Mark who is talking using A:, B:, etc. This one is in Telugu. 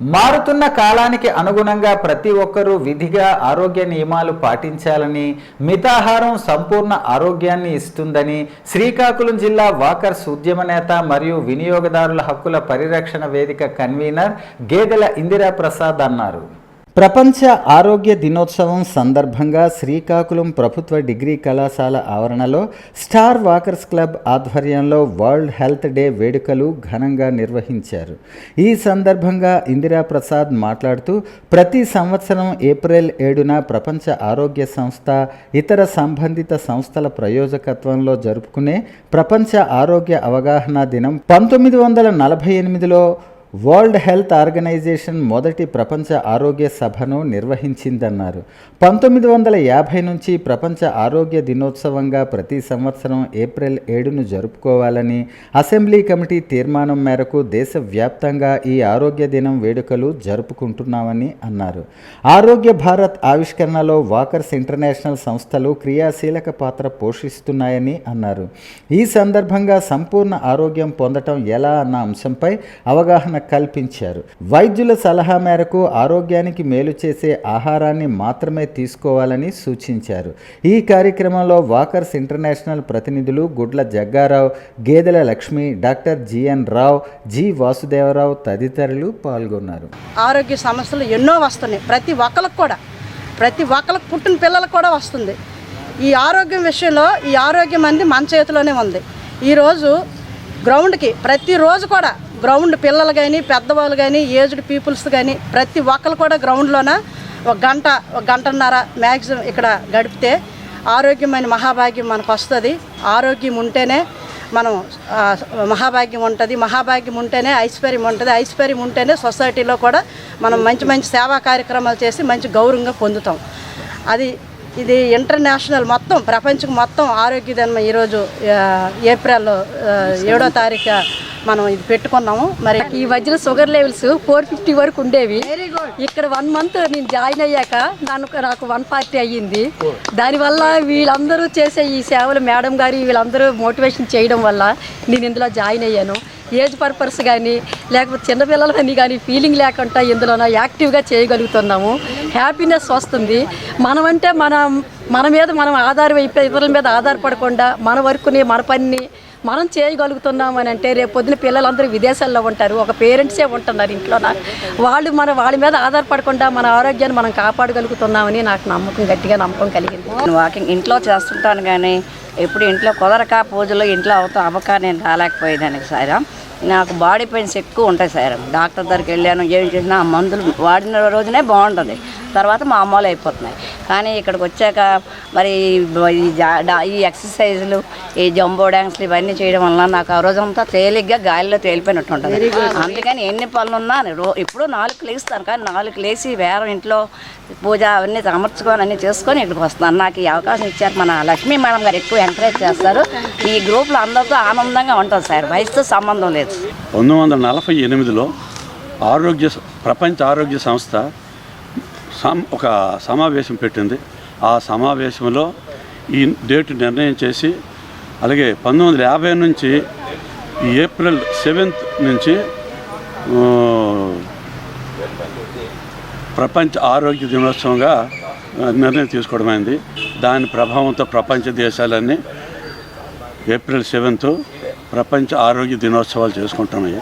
A: మారుతున్న కాలానికి అనుగుణంగా ప్రతి ఒక్కరూ విధిగా ఆరోగ్య నియమాలు పాటించాలని మితాహారం సంపూర్ణ ఆరోగ్యాన్ని ఇస్తుందని శ్రీకాకుళం జిల్లా వాకర్స్ ఉద్యమ నేత మరియు వినియోగదారుల హక్కుల పరిరక్షణ వేదిక కన్వీనర్ గేదెల ఇందిరా ప్రసాద్ అన్నారు. ప్రపంచ ఆరోగ్య దినోత్సవం సందర్భంగా శ్రీకాకుళం ప్రభుత్వ డిగ్రీ కళాశాల ఆవరణలో స్టార్ వాకర్స్ క్లబ్ ఆధ్వర్యంలో వరల్డ్ హెల్త్ డే వేడుకలు ఘనంగా నిర్వహించారు. ఈ సందర్భంగా ఇందిరా ప్రసాద్ మాట్లాడుతూ ప్రతి సంవత్సరం ఏప్రిల్ ఏడున ప్రపంచ ఆరోగ్య సంస్థ ఇతర సంబంధిత సంస్థల ప్రయోజకత్వంలో జరుపుకునే ప్రపంచ ఆరోగ్య అవగాహన దినం పంతొమ్మిది వందల నలభై ఎనిమిదిలో వరల్డ్ హెల్త్ ఆర్గనైజేషన్ మొదటి ప్రపంచ ఆరోగ్య సభను నిర్వహించిందన్నారు. పంతొమ్మిది వందల యాభై నుంచి ప్రపంచ ఆరోగ్య దినోత్సవంగా ప్రతి సంవత్సరం ఏప్రిల్ ఏడును జరుపుకోవాలని అసెంబ్లీ కమిటీ తీర్మానం మేరకు దేశవ్యాప్తంగా ఈ ఆరోగ్య దినం వేడుకలు జరుపుకుంటున్నామని అన్నారు. ఆరోగ్య భారత్ ఆవిష్కరణలో వాకర్స్ ఇంటర్నేషనల్ సంస్థలు క్రియాశీలక పాత్ర పోషిస్తున్నాయని అన్నారు. ఈ సందర్భంగా సంపూర్ణ ఆరోగ్యం పొందటం ఎలా అన్న అంశంపై అవగాహన కల్పించారు. వైద్యుల సలహా మేరకు ఆరోగ్యానికి మేలు చేసే ఆహారాన్ని మాత్రమే తీసుకోవాలని సూచించారు. ఈ కార్యక్రమంలో వాకర్స్ ఇంటర్నేషనల్ ప్రతినిధులు Gudla Jaggarao Gedela Lakshmi doctor GN Rao G Vasudevarao తదితరులు పాల్గొన్నారు.
B: ఆరోగ్య సమస్యలు ఎన్నో వస్తున్నాయి. ప్రతి ఒక్కరికి కూడా ప్రతి ఒక్కరికి పుట్టిన పిల్లలకు కూడా వస్తుంది. ఈ ఆరోగ్యం విషయంలో ఈ ఆరోగ్యం అనేది మన చేతిలోనే ఉంది. ఈరోజు గ్రౌండ్కి ప్రతిరోజు కూడా గ్రౌండ్ పిల్లలు కానీ పెద్దవాళ్ళు కానీ ఏజ్డ్ పీపుల్స్ కానీ ప్రతి ఒక్కరు కూడా గ్రౌండ్లోన ఒక గంట ఒక గంటన్నర మ్యాక్సిమం ఇక్కడ గడిపితే ఆరోగ్యమైన మహాభాగ్యం మనకు వస్తుంది. ఆరోగ్యం ఉంటేనే మనం మహాభాగ్యం ఉంటుంది. మహాభాగ్యం ఉంటేనే ఐశ్వర్యం ఉంటుంది. ఐశ్వర్యం ఉంటేనే సొసైటీలో కూడా మనం మంచి మంచి సేవా కార్యక్రమాలు చేసి మంచి గౌరవంగా పొందుతాం. అది ఇది ఇంటర్నేషనల్ మొత్తం ప్రపంచం మొత్తం ఆరోగ్య దినం ఈరోజు ఏప్రిల్ ఏడో తారీఖు మనం ఇది పెట్టుకున్నాము. మరి
C: ఈ మధ్యన షుగర్ లెవెల్స్ ఫోర్ ఫిఫ్టీ వరకు ఉండేవి. ఇక్కడ వన్ మంత్ నేను జాయిన్ అయ్యాక నాకు నాకు వన్ ఫార్టీ అయ్యింది. దానివల్ల వీళ్ళందరూ చేసే ఈ సేవలు మేడం గారు వీళ్ళందరూ మోటివేషన్ చేయడం వల్ల నేను ఇందులో జాయిన్ అయ్యాను. ఏజ్ పర్పస్ కానీ లేకపోతే చిన్నపిల్లలు అని కానీ ఫీలింగ్ లేకుండా ఇందులో యాక్టివ్గా చేయగలుగుతున్నాము. హ్యాపీనెస్ వస్తుంది. మనమంటే మన మన మీద మనం ఆధారం అయిపోయి ఇతరుల మీద ఆధారపడకుండా మన వర్క్ని మన పనిని మనం చేయగలుగుతున్నాం అని అంటే రేపు పొద్దున పిల్లలందరూ విదేశాల్లో ఉంటారు ఒక పేరెంట్సే ఉంటున్నారు ఇంట్లో వాళ్ళు మన వాళ్ళ మీద ఆధారపడకుండా మన ఆరోగ్యాన్ని మనం కాపాడగలుగుతున్నామని నాకు నమ్మకం గట్టిగా నమ్మకం కలిగింది.
D: నేను వాకింగ్ ఇంట్లో చేస్తుంటాను కానీ ఎప్పుడు ఇంట్లో కుదరక పూజలు ఇంట్లో అవుతా అవ్వక నేను రాలేకపోయేదానికి సార్ నాకు బాడీ పెయిన్స్ ఎక్కువ ఉంటాయి సార్ డాక్టర్ దగ్గరికి వెళ్ళాను ఏం చేసినా ఆ మందులు వాడిన రోజునే బాగుంటుంది. తర్వాత మామూలు అయిపోతున్నాయి. కానీ ఇక్కడికి వచ్చాక మరి ఈ జా- డా- ఈ ఎక్సర్సైజులు ఈ జంబో డ్యాన్స్లు ఇవన్నీ చేయడం వల్ల నాకు ఆ రోజంతా తేలిగ్గా గాలిలో తేలిపోయినట్టు ఉంటుంది. అందుకని ఎన్ని పనులు ఉన్నా రో ఇప్పుడు నాలుగు లేస్తాను. కానీ నాలుగు లేచి వేరే ఇంట్లో పూజ అవన్నీ అమర్చుకొని అన్నీ చేసుకొని ఇక్కడికి వస్తున్నాను. నాకు ఈ అవకాశం ఇచ్చారు మన లక్ష్మీ మేడం గారు ఎక్కువ ఎంకరేజ్ చేస్తారు. ఈ గ్రూప్లో అందరితో ఆనందంగా ఉంటుంది సార్. వయసుతో సంబంధం లేదు.
E: పంతొమ్మిది వందల నలభై ఎనిమిదిలో ఆరోగ్య ప్రపంచ ఆరోగ్య సంస్థ సమ్ ఒక సమావేశం పెట్టింది. ఆ సమావేశంలో ఈ డేట్ నిర్ణయం చేసి అలాగే పంతొమ్మిది వందల యాభై నుంచి ఏప్రిల్ సెవెంత్ నుంచి ప్రపంచ ఆరోగ్య దినోత్సవంగా నిర్ణయం తీసుకోవడమైంది దాని ప్రభావంతో ప్రపంచ దేశాలన్నీ ఏప్రిల్ సెవెంత్ ప్రపంచ ఆరోగ్య దినోత్సవాలు చేసుకుంటున్నాయి.